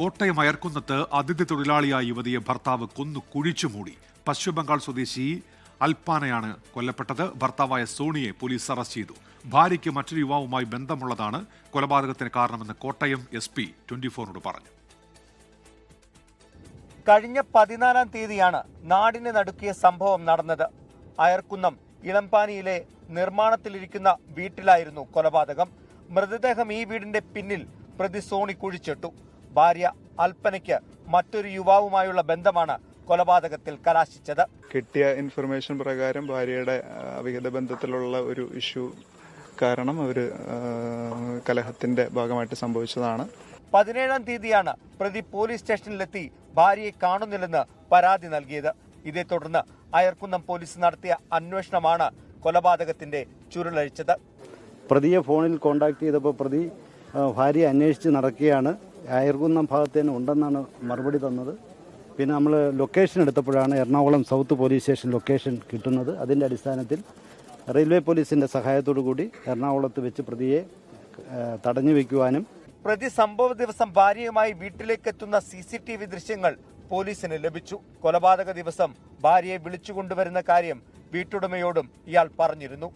കോട്ടയം അയർക്കുന്നത്ത് അതിഥി തൊഴിലാളിയായ യുവതിയെ ഭർത്താവ് കൊന്നു കുഴിച്ചു മൂടി. പശ്ചിമബംഗാൾ സ്വദേശി അൽപാനയാണ് കൊല്ലപ്പെട്ടത്. ഭർത്താവായ സോണിയെ പോലീസ് അറസ്റ്റ് ചെയ്തു. ഭാര്യയ്ക്ക് മറ്റൊരു യുവാവുമായി ബന്ധമുള്ളതാണ് കൊലപാതകത്തിന് കാരണമെന്ന് കോട്ടയം എസ് പി ട്വന്റി ഫോറിനോട് പറഞ്ഞു. കഴിഞ്ഞ പതിനാലാം തീയതിയാണ് നാടിന് നടുക്കിയ സംഭവം നടന്നത്. അയർക്കുന്നം ഇളമ്പാനിയിലെ നിർമ്മാണത്തിലിരിക്കുന്ന വീട്ടിലായിരുന്നു കൊലപാതകം. മൃതദേഹം ഈ വീടിന്റെ പിന്നിൽ പ്രതി സോണി കുഴിച്ചിട്ടു. ഭാര്യ അൽപ്പനയ്ക്ക് മറ്റൊരു യുവാവുമായുള്ള ബന്ധമാണ് കൊലപാതകത്തിൽ കലാശിച്ചത്. കിട്ടിയ ഇൻഫർമേഷൻ പ്രകാരം ഭാര്യയുടെ അവിഹിത ബന്ധത്തിലുള്ള ഒരു ഇഷ്യൂ കാരണം അവർ കലഹത്തിന്റെ ഭാഗമായിട്ട് സംഭവിച്ചതാണ്. പതിനേഴാം തീയതിയാണ് പ്രതി പോലീസ് സ്റ്റേഷനിലെത്തി ഭാര്യയെ കാണുന്നില്ലെന്ന് പരാതി നൽകിയത്. ഇതേ തുടർന്ന് അയർക്കുന്നം പോലീസ് നടത്തിയ അന്വേഷണമാണ് കൊലപാതകത്തിന്റെ ചുരുളഴിച്ചത്. പ്രതിയെ ഫോണിൽ കോണ്ടാക്ട് ചെയ്തപ്പോൾ പ്രതി ഭാര്യ അന്വേഷിച്ച് നടക്കുകയാണ്. അയർകുന്നം ഭാഗത്ത് തന്നെ ഉണ്ടെന്നാണ് മറുപടി തന്നത്. പിന്നെ നമ്മൾ location എടുത്തപ്പോഴാണ് Ernakulam south police station location കിട്ടുന്നത്. അതിന്റെ അടിസ്ഥാനത്തിൽ റെയിൽവേ പോലീസിന്റെ സഹായത്തോടു കൂടി എറണാകുളത്ത് വെച്ച് പ്രതിയെ തടഞ്ഞു വയ്ക്കുവാനും പ്രതി സംഭവ ദിവസം ഭാര്യയുമായി വീട്ടിലേക്ക് എത്തുന്ന സി സി ടി വി ദൃശ്യങ്ങൾ പോലീസിന് ലഭിച്ചു. കൊലപാതക ദിവസം ഭാര്യയെ വിളിച്ചുകൊണ്ടുവരുന്ന കാര്യം വീട്ടുടമയോടും ഇയാൾ പറഞ്ഞിരുന്നു.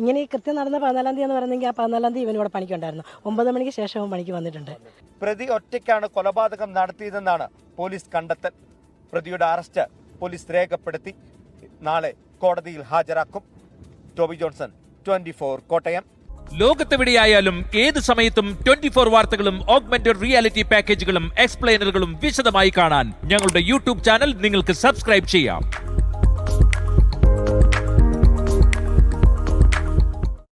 ഇങ്ങനെ ഈ കൃത്യം നടന്ന പതിനാലാം തീയതി എന്ന് പറയുന്നെങ്കിൽ ആ പതിനാലാം തീയതി ഇവൻ പണിക്ക് പണിക്കുണ്ടായിരുന്നു. ഒമ്പത് മണിക്ക് ശേഷം അവൻ പണിക്ക് വന്നിട്ടുണ്ട്. പ്രതി ഒറ്റയ്ക്കാണ് കൊലപാതകം നടത്തിയതെന്നാണ് പോലീസ് കണ്ടെത്തൽ. പ്രതിയുടെ അറസ്റ്റ് പോലീസ് രേഖപ്പെടുത്തി. നാളെ കോടതിയിൽ ഹാജരാക്കും. ടോബി ജോൺസൺ ട്വന്റി കോട്ടയം. ലോകത്തെവിടെയായാലും ഏത് സമയത്തും ട്വന്റി ഫോർ വാർത്തകളും ഓഗ്മെന്റഡ് റിയാലിറ്റി പാക്കേജുകളും എക്സ്പ്ലെയിനറുകളും വിശദമായി കാണാൻ ഞങ്ങളുടെ യൂട്യൂബ് ചാനൽ നിങ്ങൾക്ക് സബ്സ്ക്രൈബ് ചെയ്യാം.